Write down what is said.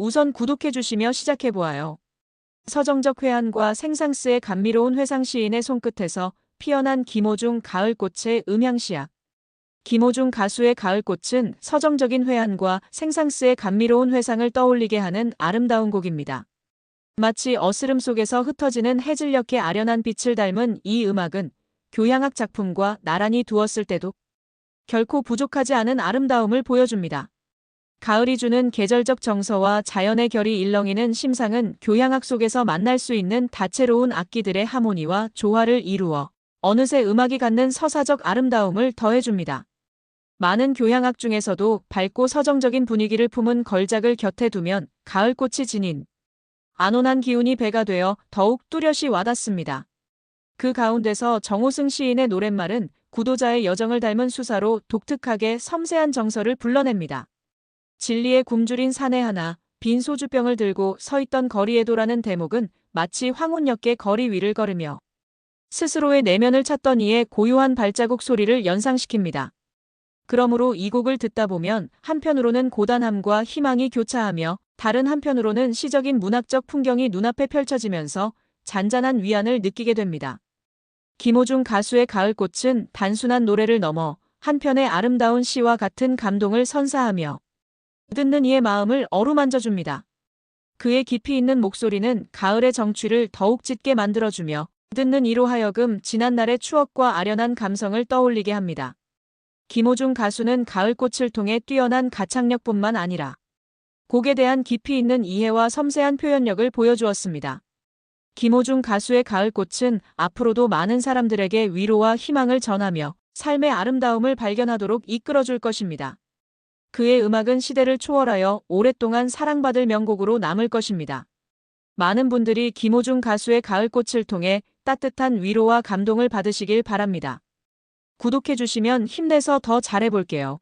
우선 구독해주시며 시작해보아요. 서정적 회한과 생상스의 감미로운 회상 시인의 손끝에서 피어난 김호중 가을꽃의 음향시약. 김호중 가수의 가을꽃은 서정적인 회한과 생상스의 감미로운 회상을 떠올리게 하는 아름다운 곡입니다. 마치 어스름 속에서 흩어지는 해질녘의 아련한 빛을 닮은 이 음악은 교향악 작품과 나란히 두었을 때도 결코 부족하지 않은 아름다움을 보여줍니다. 가을이 주는 계절적 정서와 자연의 결이 일렁이는 심상은 교향악 속에서 만날 수 있는 다채로운 악기들의 하모니와 조화를 이루어 어느새 음악이 갖는 서사적 아름다움을 더해줍니다. 많은 교향악 중에서도 밝고 서정적인 분위기를 품은 걸작을 곁에 두면 가을꽃이 지닌 안온한 기운이 배가 되어 더욱 뚜렷이 와닿습니다. 그 가운데서 정호승 시인의 노랫말은 구도자의 여정을 닮은 수사로 독특하게 섬세한 정서를 불러냅니다. 진리의 굶주린 사내 하나, 빈 소주병을 들고 서 있던 거리에도라는 대목은 마치 황혼역의 거리 위를 걸으며 스스로의 내면을 찾던 이의 고요한 발자국 소리를 연상시킵니다. 그러므로 이 곡을 듣다 보면 한편으로는 고단함과 희망이 교차하며 다른 한편으로는 시적인 문학적 풍경이 눈앞에 펼쳐지면서 잔잔한 위안을 느끼게 됩니다. 김호중 가수의 가을꽃은 단순한 노래를 넘어 한편의 아름다운 시와 같은 감동을 선사하며 듣는 이의 마음을 어루만져 줍니다. 그의 깊이 있는 목소리는 가을의 정취를 더욱 짙게 만들어주며 듣는 이로 하여금 지난날의 추억과 아련한 감성을 떠올리게 합니다. 김호중 가수는 가을꽃을 통해 뛰어난 가창력뿐만 아니라 곡에 대한 깊이 있는 이해와 섬세한 표현력을 보여주었습니다. 김호중 가수의 가을꽃은 앞으로도 많은 사람들에게 위로와 희망을 전하며 삶의 아름다움을 발견하도록 이끌어줄 것입니다. 그의 음악은 시대를 초월하여 오랫동안 사랑받을 명곡으로 남을 것입니다. 많은 분들이 김호중 가수의 가을꽃을 통해 따뜻한 위로와 감동을 받으시길 바랍니다. 구독해주시면 힘내서 더 잘해볼게요.